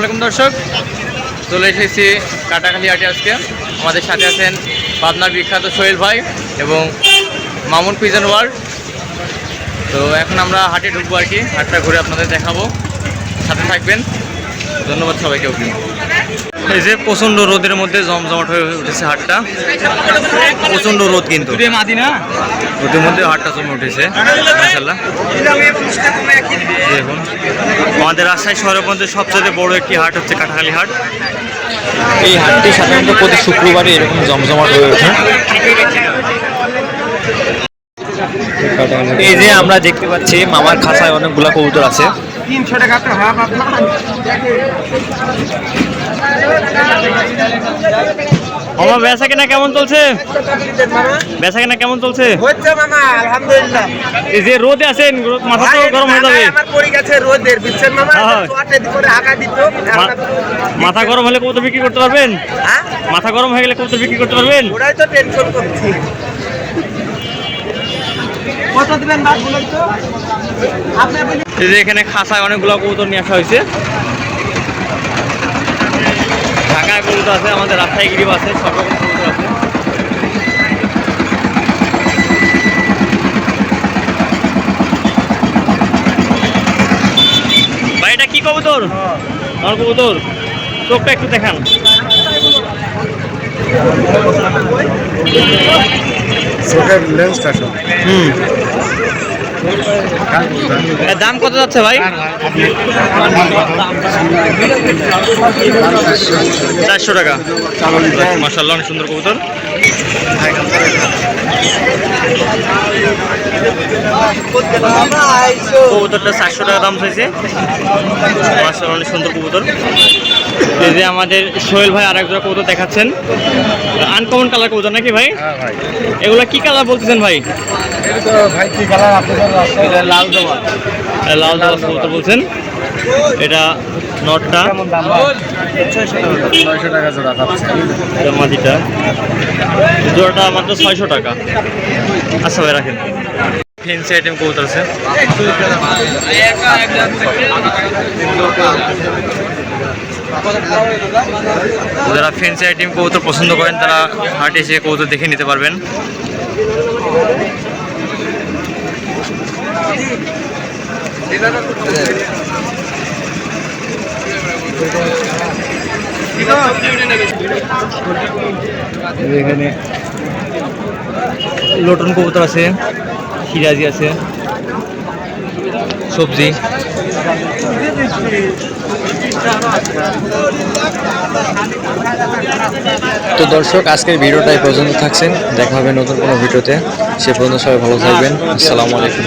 আসসালামাইকুম দর্শক। চলে এসেছি কাটাখালি আটে আজকে। আমাদের সাথে আছেন পাবনার বিখ্যাত সোহেল ভাই এবং মামুন পিজন ওয়ার্ল্ড তো এখন আমরা হাটে ঢুকবো আর কি। হাটটা ঘুরে আপনাদের দেখাবো। সাথে থাকবেন। ধন্যবাদ সবাইকে এই যে প্রচণ্ড রোদের মধ্যে জমজমাট হয়ে উঠেছে হাটটা। প্রচণ্ড রোদ কিন্তু। রোদের মধ্যে হাটটা জমে উঠেছে মাসাল্লাহ দেখুন আমাদের রাজশাহী শহরের মধ্যে সবচেয়ে বড় একটি হাট হচ্ছে কাটাখালী হাট। এই হাটটি সাধারণত প্রতি শুক্রবারে এরকম জমজমাট হয়ে ওঠে। এই যে আমরা দেখতে পাচ্ছি মামার খাসায় অনেকগুলা কবুতর আছে। আমার বেচা কেনা কেমন চলছে? বেচা কেনা কেমন চলছে? হচ্ছে মামা আলহামদুলিল্লাহ। এই যে রোদে আছেন মাথা তো গরম হয়ে যাবে। আমার পড়ে গেছে রোদের বুঝছেন মামা? করে আগা দিত মাথা গরম হলে কবুতর বিক্রি করতে পারবেন? হ্যাঁ? মাথা গরম হয়ে গেলে কবুতর বিক্রি করতে পারবেন? ওরাই তো টেনশন করছি। কত দিবেন বাদ বলুন তো? আপনি বলি এই যে এখানে খাসায় অনেকগুলো কবুতর নিয়ে আসা হয়েছে। ঢাকায় আছে আমাদের রাস্তায় গিরিব আছে সব রকম কবুতর আছে। ভাই এটা কি কবুতর? আমার কবুতর। চোখটা একটু দেখান। চোখের লেন্সটা হুম। দাম কত যাচ্ছে ভাই? চারশো টাকা। মাসাল্লাহ অনেক সুন্দর কবুতর। কবুতরটা চারশো টাকা দাম চাইছে মাসাল্লাহ অনেক সুন্দর কবুতর। এই যে আমাদের সোহেল ভাই আরেক জোড়া কবুতর দেখাচ্ছেন। আনকমন কালার কবুতর নাকি ভাই? হ্যাঁ এগুলা কি কালার বলতেছেন ভাই? লাল দেওয়া লাল দাস কবুতর বলছেন। এটা নটটা। ছয়শো টাকা। জোড়া জোড়াটা মাত্র ছয়শো টাকা। আচ্ছা ভাই রাখেন। ফেন্সি আইটেম কবুতর আছে। যারা ফেন্সি আইটেম কবুতর পছন্দ করেন, তারা হাটে এসে কবুতর দেখে নিতে পারবেন। এখানে লটন কবুতর আছে। সিরাজি আছে, সবজি। তো দর্শক, আজকের ভিডিওটাই পর্যন্ত থাকছেন। দেখা হবে নতুন কোনো ভিডিওতে। সে পর্যন্ত সবাই ভালো থাকবেন। আসসালামু আলাইকুম।